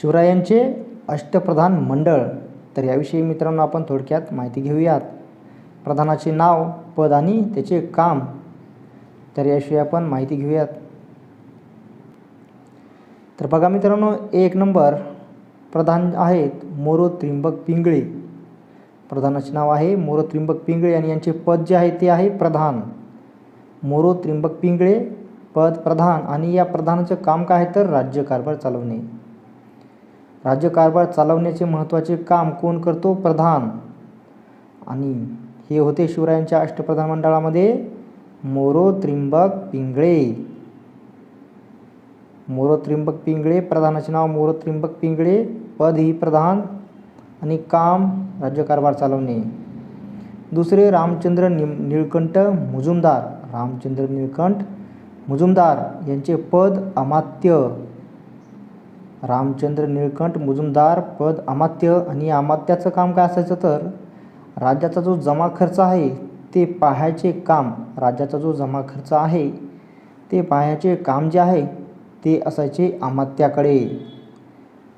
शिवरायांचे अष्टप्रधान मंडळ. तर याविषयी मित्रांनो आपण थोडक्यात माहिती घेऊयात. प्रधानाचे नाव पद आणि त्याचे काम. तर याविषयी आपण माहिती घेऊयात. तर बघा मित्रांनो एक नंबर प्रधान आहेत मोरो त्रिंबक पिंगळे. प्रधानाचे नाव आहे मोरो त्रिंबक पिंगळे आणि यांचे पद जे आहे ते आहे प्रधान. मोरो त्रिंबक पिंगळे पद प्रधान आणि या प्रधानाचं काम काय आहे? तर राज्यकारभार चालवणे. राज्यकारभार चालवण्याचे महत्त्वाचे काम कोण करतो? प्रधान. आणि हे होते शिवरायांच्या अष्टप्रधान मंडळामध्ये मोरो त्रिंबक पिंगळे. मोरो त्रिंबक पिंगळे प्रधानाचे नाव मोरो त्रिंबक पिंगळे पद ही प्रधान आणि काम राज्यकारभार चालवणे. दुसरे रामचंद्र नि निळकंठ मुजुमदार. रामचंद्र निळकंठ मुजुमदार यांचे पद अमात्य. रामचंद्र निळकंठ मुजुमदार पद अमात्य आणि अमात्याचं काम काय असायचं तर? राज्याचा जो जमा खर्च आहे ते पाहायचे काम राज्याचा जो जमा खर्च आहे ते पाहायचे काम जे आहे ते असायचे अमात्याकडे.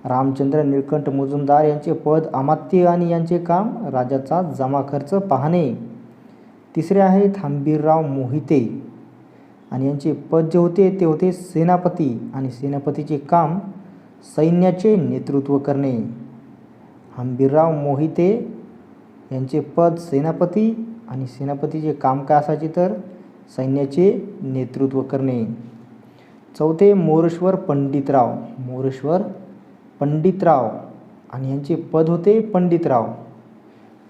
रामचंद्र निळकंठ मुजुमदार यांचे पद अमात्य आणि यांचे काम राज्याचा जमा खर्च पाहणे. तिसरे आहे थांबीरराव मोहिते आणि यांचे पद जे होते ते होते सेनापती आणि सेनापतीचे काम सैन्याचे नेतृत्व करणे. हंबीरराव मोहिते यांचे पद सेनापती आणि सेनापतीचे काम काय असायचे तर? सैन्याचे नेतृत्व करणे. चौथे मोरेश्वर पंडितराव. मोरेश्वर पंडितराव आणि यांचे पद होते पंडितराव.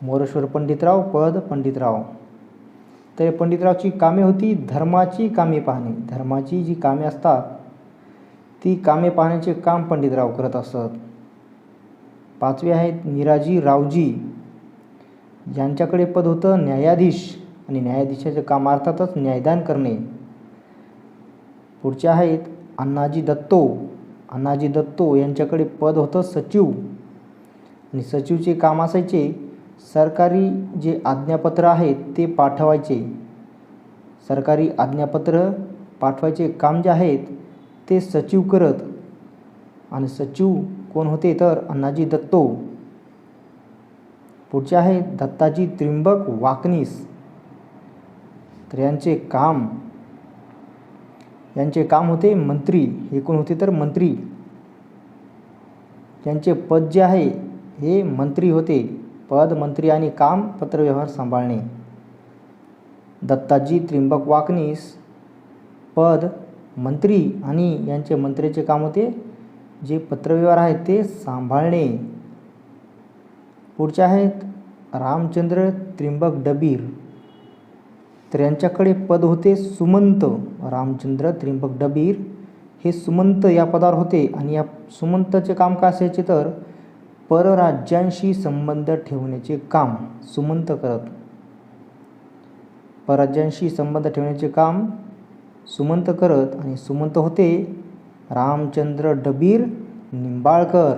मोरेश्वर पंडितराव पद पंडितराव. तर पंडितरावची कामे होती धर्माची कामे पाहणे. धर्माची जी कामे असतात ती कामे पाहण्याचे काम पंडितराव करत असत. पाचवे आहेत निराजी रावजी. यांच्याकडे पद होतं न्यायाधीश आणि न्यायाधीशाचे काम अर्थातच न्यायदान करणे. पुढचे आहेत अण्णाजी दत्तो. अण्णाजी दत्तो यांच्याकडे पद होतं सचिव. आणि सचिवचे काम असायचे सरकारी जे आज्ञापत्र आहेत ते पाठवायचे. सरकारी आज्ञापत्र पाठवायचे काम जे आहेत ते सचिव करत आणि सचिव कोण होते तर अण्णाजी दत्तो. पुढचे आहे दत्ताजी त्रिंबक वाकनीस. तर यांचे काम यांचे काम होते मंत्री. हे कोण होते तर मंत्री. यांचे पद जे आहे हे मंत्री होते. पद मंत्री आणि काम पत्रव्यवहार सांभाळणे. दत्ताजी त्रिंबक वाकनीस पद मंत्री आणि यांचे मंत्र्याचे काम होते. जे पत्रव्यवहार आहेत ते सांभाळणे. पुढचे आहेत रामचंद्र त्रिंबक डबीर. तर यांच्याकडे पद होते सुमंत. रामचंद्र त्रिंबक डबीर हे सुमंत या पदावर होते आणि या सुमंतचे काम काय असायचे तर परराज्यांशी संबंध ठेवण्याचे काम सुमंत करत. परराज्यांशी संबंध ठेवण्याचे काम सुमंत करत आणि सुमंत होते रामचंद्र डबीर निंबाळकर.